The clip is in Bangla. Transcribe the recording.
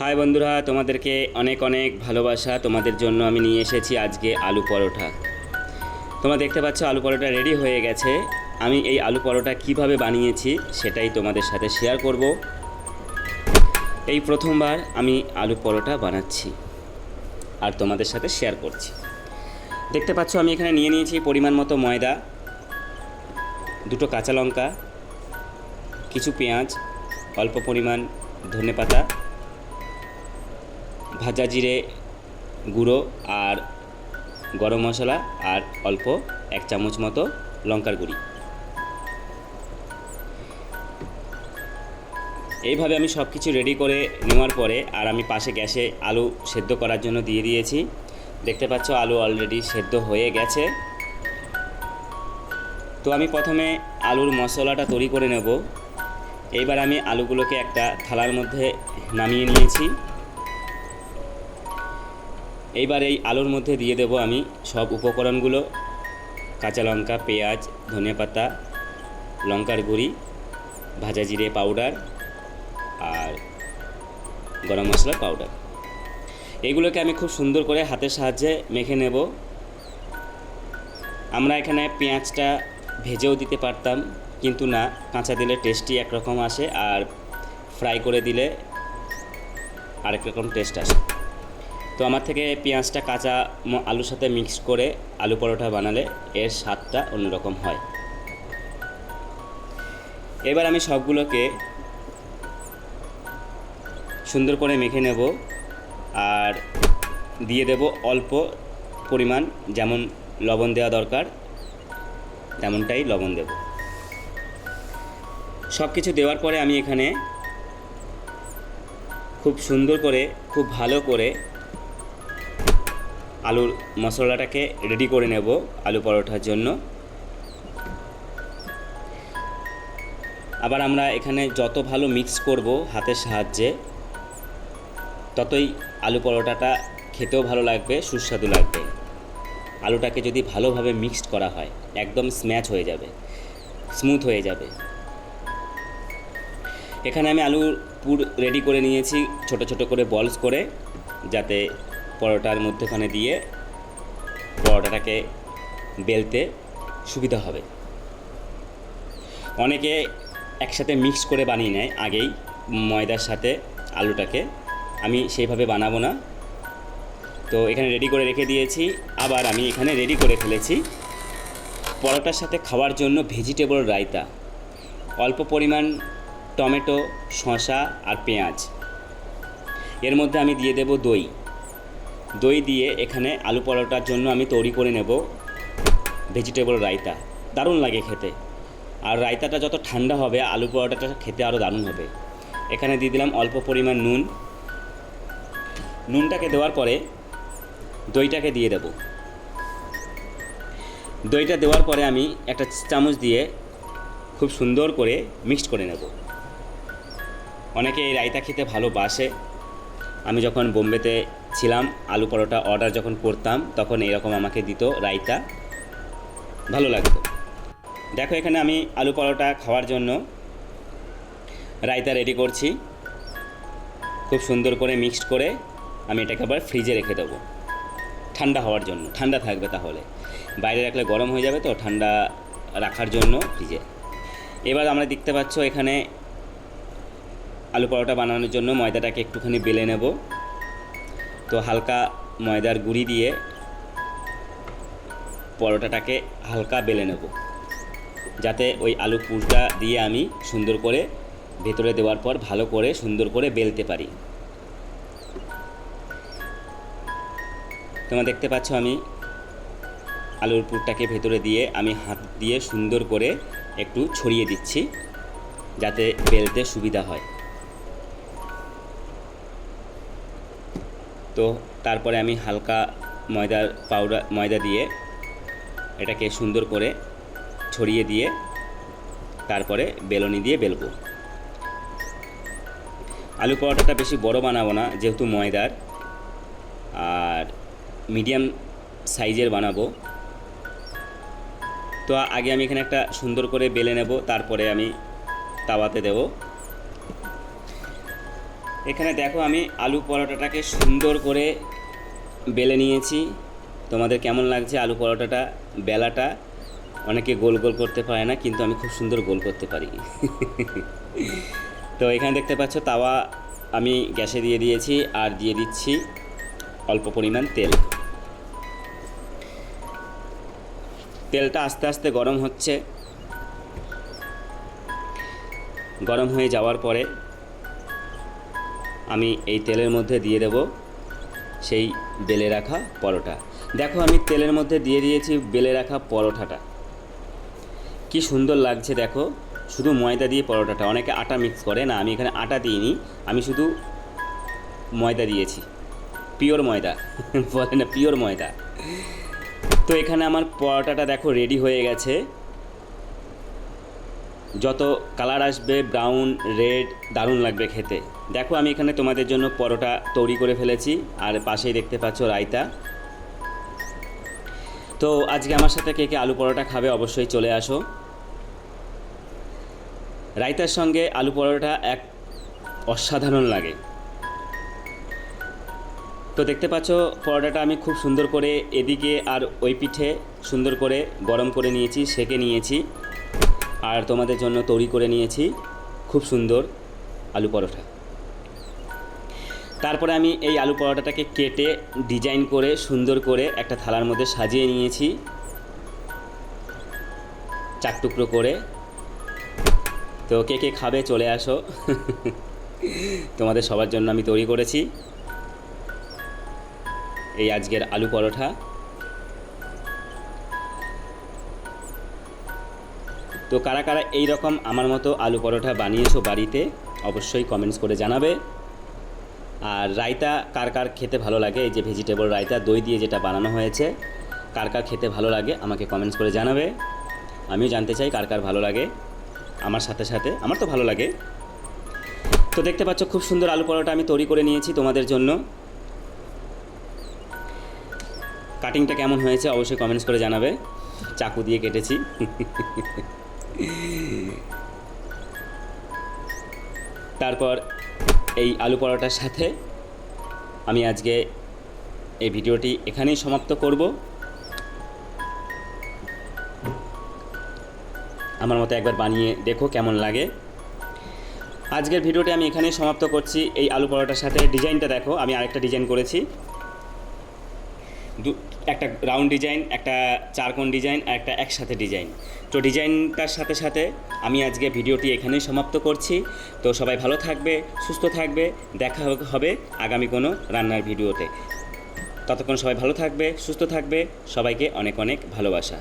হাই বন্ধুরা, তোমাদেরকে অনেক অনেক ভালোবাসা। তোমাদের জন্য আমি নিয়ে এসেছি আজকে আলু পরোটা। তোমরা দেখতে পাচ্ছ, আলু পরোটা রেডি হয়ে গেছে। আমি এই আলু পরোটা কীভাবে বানিয়েছি সেটাই তোমাদের সাথে শেয়ার করব। এই প্রথমবার আমি আলু পরোটা বানাচ্ছি আর তোমাদের সাথে শেয়ার করছি। দেখতে পাচ্ছ, আমি এখানে নিয়ে নিয়েছি পরিমাণ মতো ময়দা, দুটো কাঁচা লঙ্কা, কিছু পেঁয়াজ, অল্প পরিমাণ ধনেপাতা ভাজা জিরে গুঁড়ো আর গরম মশলা আর অল্প এক চামচ মতো লঙ্কার গুঁড়ি। এইভাবে আমি সব কিছু রেডি করে নেওয়ার পরে আর আমি পাশে গ্যাসে আলু সেদ্ধ করার জন্য দিয়ে দিয়েছি। দেখতে পাচ্ছ আলু অলরেডি সেদ্ধ হয়ে গেছে। তো আমি প্রথমে আলুর মশলাটা তৈরি করে নেব। এইবার আমি আলুগুলোকে একটা থালার মধ্যে নামিয়ে নিয়েছি। এইবার এই আলুর মধ্যে দিয়ে দেব আমি সব উপকরণগুলো। কাঁচা লঙ্কা, পেঁয়াজ ধনেপাতা লঙ্কার গুঁড়ি, ভাজা জিরে পাউডার আর গরম মশলার পাউডার। এইগুলোকে আমি খুব সুন্দর করে হাতের সাহায্যে মেখে নেব। আমরা এখানে পেঁয়াজটা ভেজেও দিতে পারতাম, কিন্তু না, কাঁচা দিলে টেস্টই একরকম আসে আর ফ্রাই করে দিলে আরেক রকম টেস্ট আসে। তো আমার থেকে পেঁয়াজটা কাঁচা আলুর সাথে মিক্স করে আলু পরোটা বানালে এর স্বাদটা অন্যরকম হয়। এবার আমি সবগুলোকে সুন্দর করে মেখে নেব আর দিয়ে দেব অল্প পরিমাণ যেমন লবণ দেওয়া দরকার, তেমনটাই লবণ দেব। সব কিছু দেওয়ার পরে আমি এখানে খুব সুন্দর করে, খুব ভালো করে আলুর মশলাটাকে রেডি করে নেব আলু পরোটার জন্য। আবার আমরা এখানে যত ভালো মিক্স করব হাতের সাহায্যে, ততই আলু পরোটাটা খেতেও ভালো লাগবে, সুস্বাদু লাগবে। আলুটাকে যদি ভালোভাবে মিক্সড করা হয়, একদম স্ম্যাচ হয়ে যাবে স্মুথ হয়ে যাবে। এখানে আমি আলুর পুর রেডি করে নিয়েছি, ছোট ছোট করে বলস করে, যাতে পরোটার মধ্যেখানে দিয়ে পরোটাটাকে বেলতে সুবিধা হবে। অনেকে একসাথে মিক্স করে বানিয়ে নেয়, আগেই ময়দার সাথে আলুটাকে। আমি সেইভাবে বানাবো না। তো এখানে রেডি করে রেখে দিয়েছি। আবার আমি এখানে রেডি করে ফেলেছি পরোটার সাথে খাওয়ার জন্য ভেজিটেবল রায়তা। অল্প পরিমাণ টমেটো, শসা আর পেঁয়াজ। এর মধ্যে আমি দিয়ে দেব দই। দই দিয়ে এখানে আলু পরোটার জন্য আমি তৈরি করে নেব ভেজিটেবল রায়তা। দারুণ লাগে খেতে। আর রায়তাটা যত ঠান্ডা হবে, আলু পরোটাটা খেতে আরও দারুণ হবে। এখানে দিয়ে দিলাম অল্প পরিমাণ নুন। নুনটাকে দেওয়ার পরে দইটাকে দিয়ে দেব। দইটা দেওয়ার পরে আমি একটা চামচ দিয়ে খুব সুন্দর করে মিক্সড করে নেব। অনেকে এই রায়তা খেতে ভালোবাসে। আমি যখন বোম্বেতে ছিলাম, আলু পরোটা অর্ডার যখন করতাম, তখন এরকম আমাকে দিত রায়তা। ভালো লাগতো। দেখো, এখানে আমি আলু পরোটা খাওয়ার জন্য রায়তা রেডি করছি। খুব সুন্দর করে মিক্সড করে আমি এটাকে আবার ফ্রিজে রেখে দেবো। ঠান্ডা হওয়ার জন্য, ঠান্ডা থাকবে তাহলে। বাইরে রাখলে গরম হয়ে যাবে তো, ঠান্ডা রাখার জন্য ফ্রিজে এবার আমরা দেখতে পাচ্ছ এখানে আলু পরোটা বানানোর জন্য ময়দাটাকে একটুখানি বেলে নেব। তো হালকা ময়দার গুঁড়ি দিয়ে পরোটাটাকে হালকা বেলে নেব। যাতে ওই আলু পুরটা দিয়ে আমি সুন্দর করে ভেতরে দেওয়ার পর ভালো করে সুন্দর করে বেলতে পারি। তোমরা দেখতে পাচ্ছ আমি আলুর পুরটাকে ভেতরে দিয়ে আমি হাত দিয়ে সুন্দর করে একটু ছড়িয়ে দিচ্ছি, যাতে বেলতে সুবিধা হয়। তো তারপরে আমি হালকা ময়দার পাউডার ময়দা দিয়ে এটাকে সুন্দর করে ছড়িয়ে দিয়ে তারপরে বেলনি দিয়ে বেলবো। আলু পরোটাটা বেশি বড় বানাবো না, যেহেতু ময়দার। আর মিডিয়াম সাইজের বানাবো। তো আগে আমি এখানে একটা সুন্দর করে বেলে নেব, তারপরে আমি তাওয়াতে দেব। এখানে দেখো আমি আলু পরোটাটাকে সুন্দর করে বেলে নিয়েছি। তোমাদের কেমন লাগছে আলু পরোটাটা, বেলাটা? অনেকে গোল গোল করতে পারে না, কিন্তু আমি খুব সুন্দর গোল করতে পারি। তো এখানে দেখতে পাচ্ছ, তাওয়া আমি গ্যাসে দিয়ে দিয়েছি আর দিয়ে দিচ্ছি অল্প পরিমাণ তেল। তেলটা আস্তে আস্তে গরম হচ্ছে। গরম হয়ে যাওয়ার পরে আমি এই তেলের মধ্যে দিয়ে দেব সেই বেলে রাখা পরোটা। দেখো আমি তেলের মধ্যে দিয়ে দিয়েছি বেলে রাখা পরোটাটা কি সুন্দর লাগছে দেখো, শুধু ময়দা দিয়ে পরোটাটা। অনেকে আটা মিক্স করে, না, আমি এখানে আটা দিইনি, আমি শুধু ময়দা দিয়েছি। পিওর ময়দা। বলে না পিওর ময়দা। তো এখানে আমার পরোটাটা দেখো রেডি হয়ে গেছে। যত কালার আসবে ব্রাউন রেড দারুণ লাগবে খেতে। দেখো, আমি এখানে তোমাদের জন্য পরোটা তৈরি করে ফেলেছি। আর পাশেই দেখতে পাচ্ছ রায়তা। তো আজকে আমার সাথে কে কে আলু পরোটা খাবে অবশ্যই চলে আসো। রায়তার সঙ্গে আলু পরোটা এক অসাধারণ লাগে। তো দেখতে পাচ্ছ, পরোটাটা আমি খুব সুন্দর করে এদিকে আর ওই পিঠে সুন্দর করে গরম করে নিয়েছি, সেকে নিয়েছি। আর তোমাদের জন্য তৈরি করে নিয়েছি খুব সুন্দর আলু পরোটা। তারপরে আমি এই আলু পরোটাটাকে কেটে ডিজাইন করে, সুন্দর করে একটা থালার মধ্যে সাজিয়ে নিয়েছি। চার টুকরো করে। তো কে কে খাবে চলে আসো। তোমাদের সবার জন্য আমি তৈরি করেছি। এই আজকের আলু পরোটা। তো কারা কারা এই রকম আমার মতো আলু পরোটা বানিয়েছো বাড়িতে, অবশ্যই কমেন্টস করে জানাবে। আর রায়তা কার কার খেতে ভালো লাগে? এই যে ভেজিটেবল রায়তা, দই দিয়ে যেটা বানানো হয়েছে, কার কার খেতে ভালো লাগে আমাকে কমেন্টস করে জানাবে। আমিও জানতে চাই কার কার ভালো লাগে। আমার সাথে সাথে, আমার তো ভালো লাগে। তো দেখতে পাচ্ছ খুব সুন্দর আলু পরোটা আমি তৈরি করে নিয়েছি তোমাদের জন্য। কাটিংটা কেমন হয়েছে অবশ্যই কমেন্টস করে জানাবে। চাকু দিয়ে কেটেছি। তারপর এই আলু পরোটার সাথে আমি আজকে এই ভিডিওটি এখানেই সমাপ্ত করব। আমার মতো একবার বানিয়ে দেখো কেমন লাগে। আজকের ভিডিওটি আমি এখানেই সমাপ্ত করছি। এই আলু পরোটার সাথে ডিজাইনটা দেখো। আমি আরেকটা ডিজাইন করেছি। একটা রাউন্ড ডিজাইন একটা চারকোন ডিজাইন আর একটা একসাথে ডিজাইন তো ডিজাইনটার সাথে সাথে আমি আজকে ভিডিওটি এখানেই সমাপ্ত করছি। তো সবাই ভালো থাকবে, সুস্থ থাকবে, দেখা হবে আগামী কোনো রান্নার ভিডিওতে ততক্ষণ সবাই ভালো থাকবে, সুস্থ থাকবে, সবাইকে অনেক অনেক ভালোবাসা।